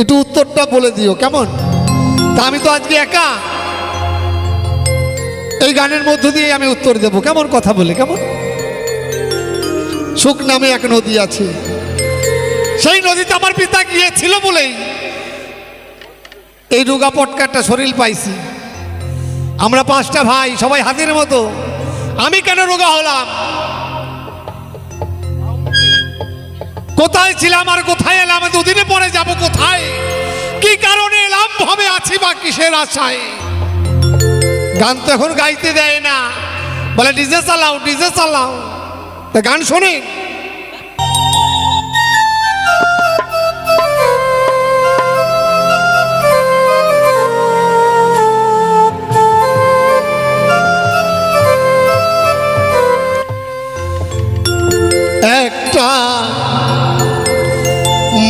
একটু উত্তরটা বলে দিও, কেমন? তা আমি তো আজকে একা। এই গানের মধ্য দিয়ে আমি উত্তর দেব, কেমন কথা বলে, কেমন? সুখ নামে এক নদী আছে। সেই নদীতে আমার পিতা গিয়েছিল বলেই। এই রুগা পটকারটা শরীর পাইছি। আমরা পাঁচটা ভাই, সবাই হাতের মতো। আমি কেন রোগা হলাম? কোথায় ছিলাম আর কোথায় এলাম? দুদিনে পরে যাব কোথায়? কি কারণে এলাম? ভাবে আছি বা কিসের আশায়? গান তো এখন গাইতে দেয় না। বলে, ডিজে চালাও ডিজে চালাও। তা গান শোনে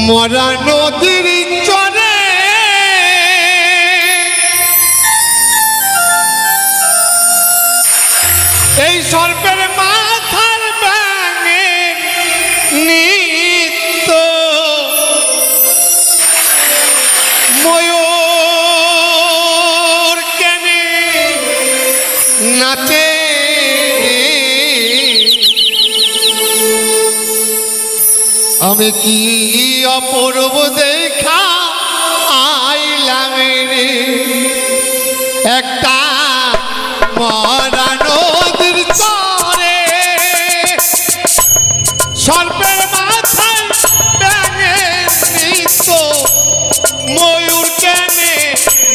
মরা নদীর চরে। এই সর্পের মাথার ব্যাঙে নিত্য ময়ূর কেনে নাচে। আমি কি অপূর্ব দেখা আইলাম রে? একটা মরা নদীর চরে সর্পের মাথায় ব্যাঙে নৃত্য ময়ূর কেনে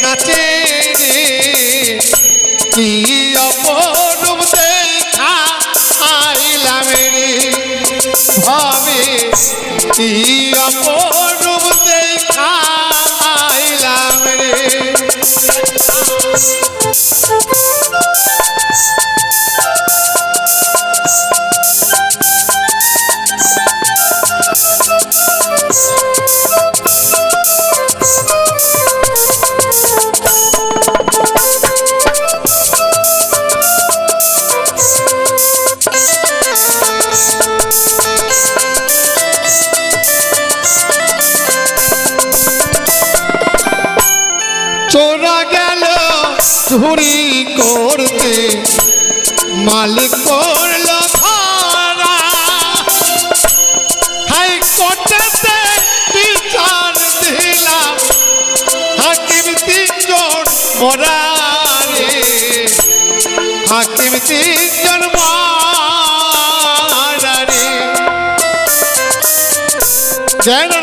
নাচে রে। কি কি চুরি করতে মালিক করল হাইকোর্টেতে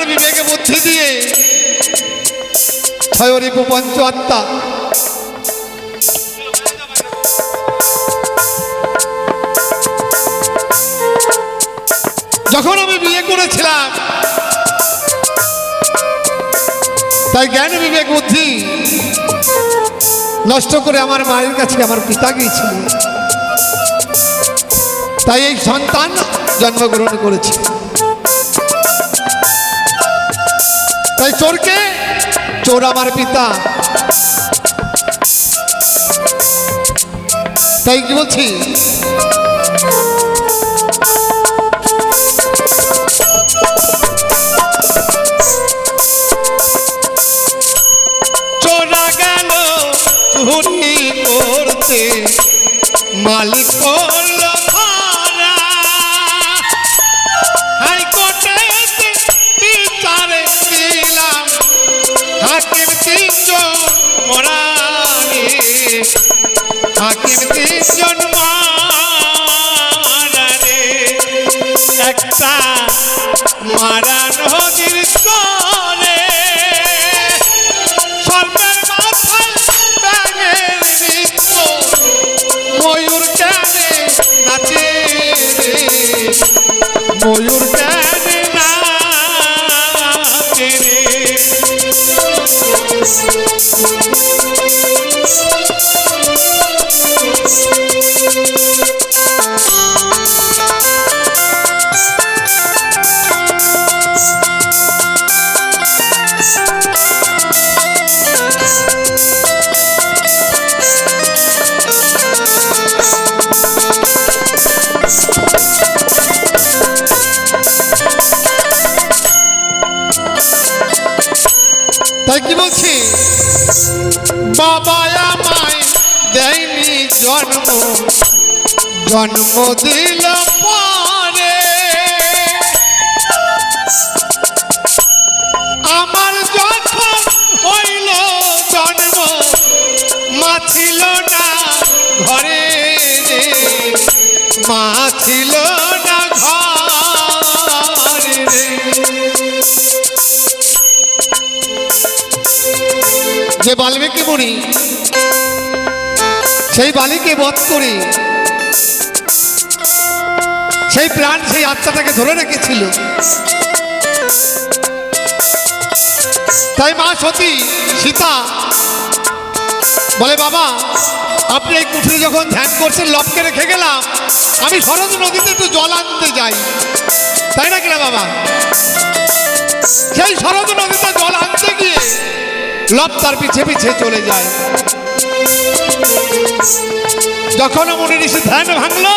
বিবেকে বুদ্ধি দিয়ে ছয়রিপু পঞ্চ আত্মা। যখন আমি বিয়ে করেছিলাম, তাই জ্ঞান বিবেক বুদ্ধি নষ্ট করে আমার মায়ের কাছে আমার পিতা গিয়েছিল। তাই এই সন্তান জন্মগ্রহণ করেছে। তাই চোরকে চোর আমার পিতা। তাই কি বলছি? চুরি করতে। মালিক করল ধরা। হাইকোর্টেতে বিচারে দিলাম। হাকিম তিনজন মরারে হাকিম তিনজন মারারে একটা মারা নদীর ময়ূর নাচে কি বলছি? বাবা আমায় দেয়নি জন্ম জন্ম দিল পরে। আমার যখন হইল জন্ম, মা ছিল না ঘরে। মা ছিল বাল্মীকি মুনি, সেই বালিকে বধ করে, সেই প্রাণ সেই আত্মাটাকে ধরে রেখেছিল। তাই মা সতী সীতা বলে, বাবা, আপনি এই কুঠরি যখন ধ্যান করছেন লবকে রেখে গেলাম, আমি সরজ নদীতে একটু জল আনতে যাই। তাই না কিনা বাবা? সেই সরজ নদীতে জল আনতে গিয়ে লব তার পিছে পিছে চলে যায়। যখন মনে ঋষি ধ্যান ভাঙলো,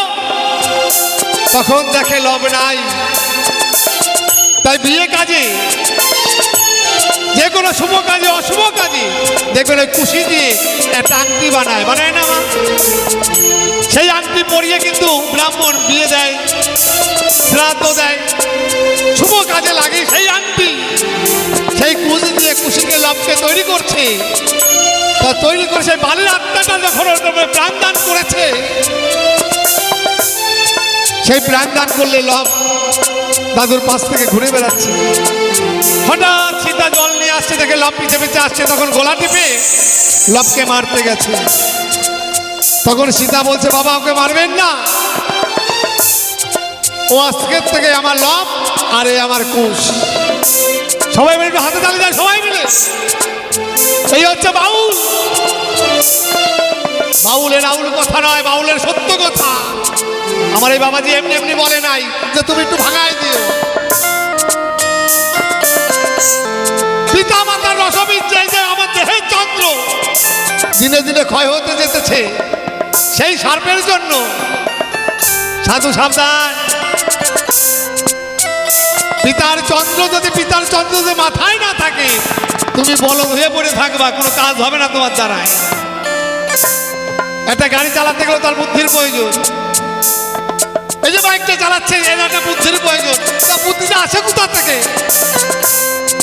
তখন দেখে লব নাই। তাই বিয়ে কাজে, যে কোনো শুভ কাজে, অশুভ কাজে, দেখবেন ওই কুশি দিয়ে একটা আংটি বানায়। বানায় না মা? সেই আংটি পরিয়ে কিন্তু ব্রাহ্মণ বিয়ে দেয়, শ্রাদ্ধ দেয়। শুভ কাজে লাগে সেই আংটি। সেই কুশ দিয়ে কুশিকে লাভকে তৈরি করছে। তা তৈরি করে সেই বালির আত্মাটা যখন ওর নামে প্রাণ দান করেছে, সেই প্রাণ দান করলে লভ দাদুর পাশ থেকে ঘুরে বেড়াচ্ছে। হঠাৎ সীতা জল নিয়ে আসছে, দেখে লব পিছে পিছে আসছে, তখন গোলা টিপে লবকে মারতে গেছে। তখন সীতা বলছে, বাবা, ওকে মারবেন না। ও আজকের থেকে আমার লব, আর এ আমার কুশ। সবাই মিলে হাতে তালে যায় সবাই মিলে। এই হচ্ছে বাউল। বাউলের আউল কথা নয়, বাউলের সত্য কথা। আমার এই বাবাজি এমনি এমনি বলে নাই যে তুমি একটু ভাঙায় দিও। পিতা মাতার রসবিদ্যায় যে আমার দেহের চন্দ্র, দিনে দিনে ক্ষয় হতে যেতেছে, সেই সার্পের জন্য। সাধু সাবধান। পিতার চন্দ্র যদি পিতার চন্দ্র যদি মাথায় না থাকে, তুমি বলদ হয়ে পড়ে থাকবা, কোনো কাজ হবে না তোমার দ্বারায়। একটা গাড়ি চালাতে গেলে তার বুদ্ধির প্রয়োজন। এই যে বাইকটা চালাচ্ছে একটা বুদ্ধির প্রয়োজন। তা বুদ্ধিটা আসে কোথা থেকে?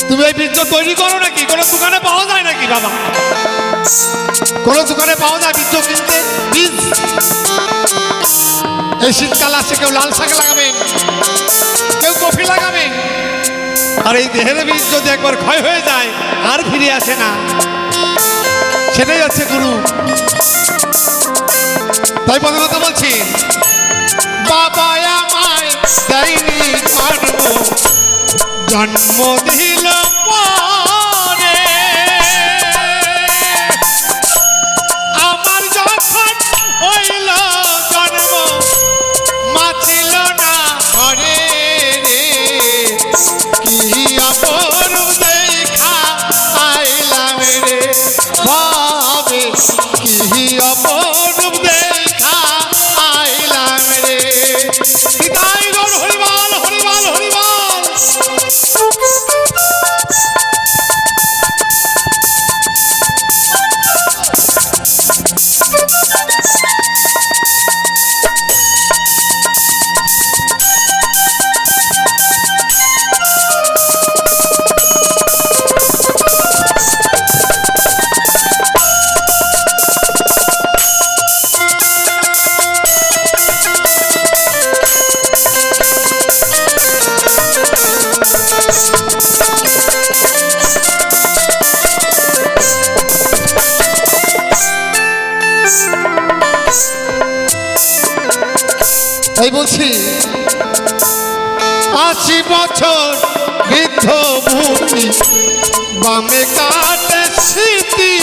তুমি এই বীর্য তৈরি করো নাকি? কোনো দোকানে পাওয়া যায় নাকি, বাবা? কোনো দোকানে পাওয়া যায় বীর্য কিনতে? বীজ? এই শীতকাল আসছে, কেউ লাল শাক লাগাবেন কেউ লাগাবে। আর এই দেহের বীজ যদি একবার ক্ষয় হয়ে যায়, আর ফিরে আসে না। সেটাই হচ্ছে গুরু। তাই প্রথম কথা বলছি, বাবা আমায় জন্ম দিল পরে। তাই বলছি। আশি বছর বৃদ্ধ ভূমি, বামে কাটে স্মৃতি।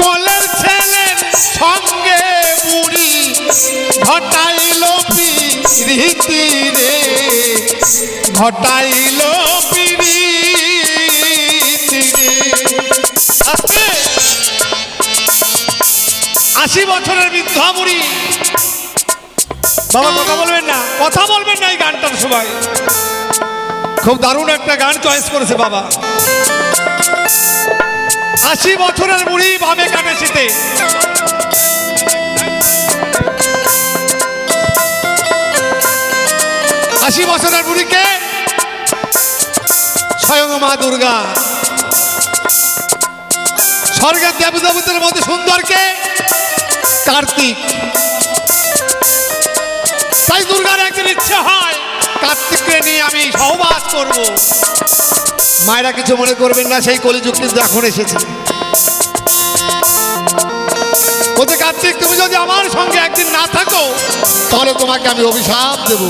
কলের ছেলের সঙ্গে বুড়ি ঘটাইল পিরিতি রে, ঘটাইল আশি বছরের বৃদ্ধা বুড়ি বাবা, কথা বলবেন না। কথা বলবেন না এই গানটার সময় খুব দারুণ একটা গান চয়েস করেছে বাবা। আশি বছরের বুড়ি ভাবে কাটে শীতে। আশি বছরের বুড়িকে স্বয়ং মা দুর্গা। স্বর্গের দেবদেবতার মধ্যে সুন্দরকে কার্তিক। তাই দুর্গার একদিন ইচ্ছে হয় কার্তিককে নিয়ে আমি সহবাস করব। মায়েরা কিছু মনে করবেন না, সেই কলিযুগ কিন্তু এখন এসেছে। বলছে, কার্তিক, তুমি যদি আমার সঙ্গে একদিন না থাকো, তাহলে তোমাকে আমি অভিশাপ দেব।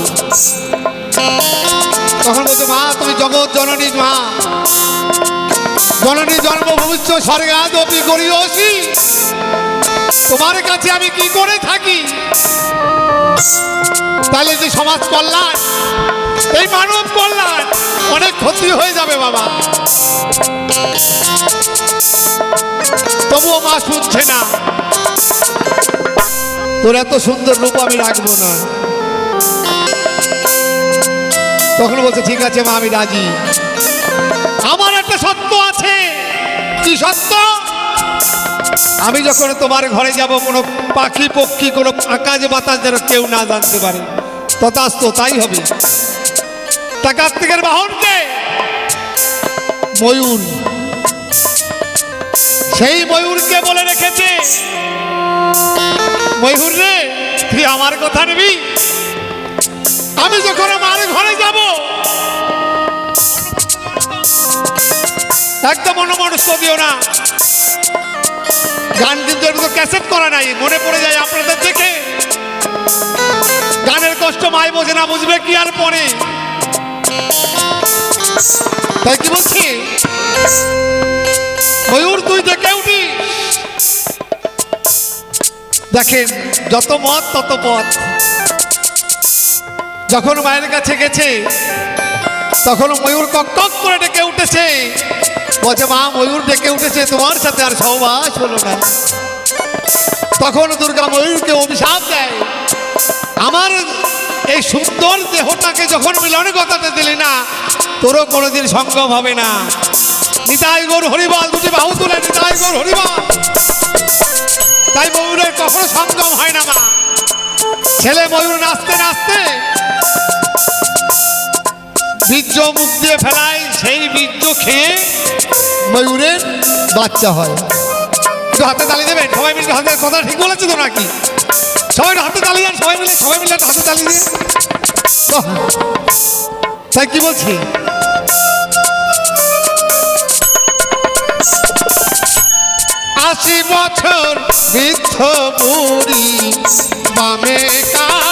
তখন বলছে, মা, তুমি জগৎ জননী, মা। জননী জন্ম ভবিষ্য স্বর্গাদপি করিয়সি। তোমার কাছে আমি কি করে থাকি? তাহলে যে সমাজ কল্যাণ, এই মানব কল্যাণ অনেক ক্ষতি হয়ে যাবে বাবা। তবুও মা শুনছে না। তোর এত সুন্দর রূপ আমি রাখব না। তখন বলছে, ঠিক আছে মা, আমি রাজি। আমার একটা সত্য আছে। কি সত্য? আমি যখন তোমার ঘরে যাব, কোনো পাখি পক্ষী, কোনো আকাশ বাতাস যেন কেউ না জানতে পারে। তথাস্ত তাই হবে। তা কার্তিকের বাহনকে ময়ূর। সেই ময়ূরকে বলে রেখেছে, ময়ূর রে, তুই আমার কথা নিবি? আমি যখন আমার ঘরে যাব, একদম অনমনস্ক দিও না। গান কিন্তু এর ক্যাসেট করা নাই। মনে পড়ে যায় আপনাদের দেখে। গানের কষ্ট মায় বোঝে না, বুঝবে কি আর পরে। তাই কি বলছি? ময়ূর, তুই দেখে উঠি দেখেন, যত মত, তত পথ। যখন মায়ের কাছে গেছে, তখন ময়ূর কক কক করে ডেকে উঠেছে। বলছে মা ময়ূর ডেকে উঠেছে, তোমার সাথে আর সহবাস হলো না। তখন দুর্গা ময়ূরকে অভিশাপ দেয়। আমার এই সুন্দর দেহটাকে যখন মিলনে কথাতে দিলি না, তোরও কোনোদিন সঙ্গম হবে না। নিতাই গৌর হরিবল, দুটি বাহু তুলে নিতাই গৌর হরিবল। তাই ময়ূরের কখনো সঙ্গম হয় না মা। ছেলে ময়ূর নাচতে নাচতে বীর্য মুখ দিয়ে ফেলায়, সেই বীর্য খেয়ে ময়ূরের বাচ্চা হয়। একটু হাতে তালি দেবেন? সবাই মিলে হাতে, কথা ঠিক বলেছে তো নাকি? সবাই হাতে তালি দেন, সবাই মিলে সবাই মিলে হাতে তালি দিয়ে তাই কি বলছি? আশি বছর বৃদ্ধ বুড়ি বামে কাটে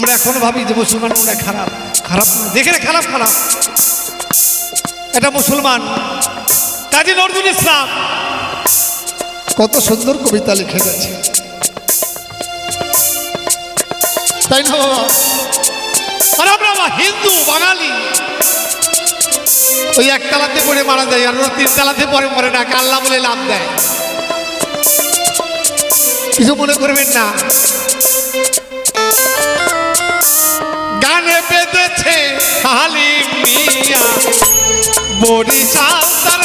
আমরা এখন ভাবি যে মুসলমান মনে খারাপ। খারাপ দেখে খারাপ খারাপ এটা মুসলমান। কাজী নজরুল ইসলাম। কত সুন্দর কবিতা লিখে গেছে। তাই না আর আমরা হিন্দু, বাঙালি। ওই এক তালাতে পড়ে মারা যায়, আর ওরা তিন তালাতে পরে মরে না। কাল্লা বলে লাভ দেয়? কিছু মনে করবেন না? বেঁধেছে হালি মিয়া। বরিশাল তার